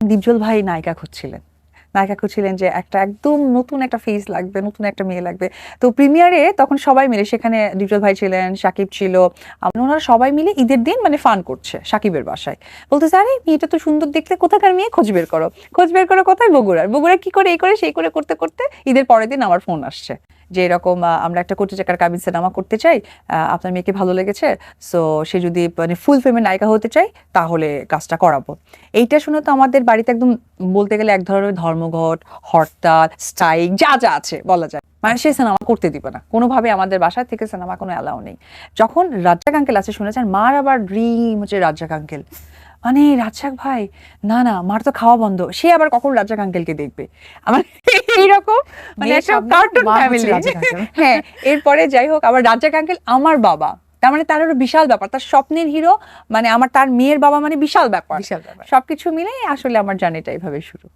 দীপজল ভাই নায়িকা খুঁজছিলেন। নায়িকা খুঁজছিলেন যে একটা একদম নতুন একটা ফেস লাগবে, নতুন একটা মেয়ে লাগবে। তো প্রিমিয়ারে তখন সবাই মিলে সেখানে দীপজল ভাই ছিলেন, সাকিব ছিল। ওনারা সবাই মিলে ঈদের দিন মানে ফান করছে সাকিবের বাসায়। বলতেছে, আরে, মেয়েটা তো সুন্দর দেখতে, কোথাকার মেয়ে? খোঁজ বের করো। খোঁজ বের করো কোথায়? বগুড়ার। বগুড়া কি করে, এই করে, সেই করে, করতে করতে ঈদের পরের দিন আমার ফোন আসছে। যে এরকম আমরা একটা কোটি টাকার কাবিন সিনেমা করতে চাই আপনার মেয়েকে ভালো লেগেছে, সো সে যদি মানে ফুল ফিল্মের নায়িকা হতে চাই তাহলে কাজটা করাবো। এইটা শুনে তো আমাদের বাড়িতে একদম বলতে গেলে এক ধরনের ধর্মঘট, হরতাল স্ট্রাইক যা যা আছে বলা যায়। মানে সে সিনেমা করতে দিবে না। কোনোভাবে আমাদের বাসা থেকে সিনেমা কোনো অ্যালাউ নেই। যখন রাজ্জাক আঙ্কেল আছে, শুনেছেন? মার আবার ড্রিম হচ্ছে রাজ্জাক আঙ্কেল মানে রাজশাক ভাই না না মার তো খাওয়া বন্ধ। সে আবার কখন রাজ্জাক আঙ্কেলকে দেখবে? আমার এইরকম মানে একটা কার্টুন ফ্যামিলি হ্যাঁ এরপরে যাই হোক আবার রাজাক আঙ্কেল আমার বাবা। তার মানে তার একটা বিশাল ব্যাপার। তার স্বপ্নের হিরো মানে আমার তার মেয়ের বাবা মানে বিশাল ব্যাপার। বিশাল ব্যাপার। সবকিছু মিলে আসলে আমার জার্নিটা এইভাবে শুরু।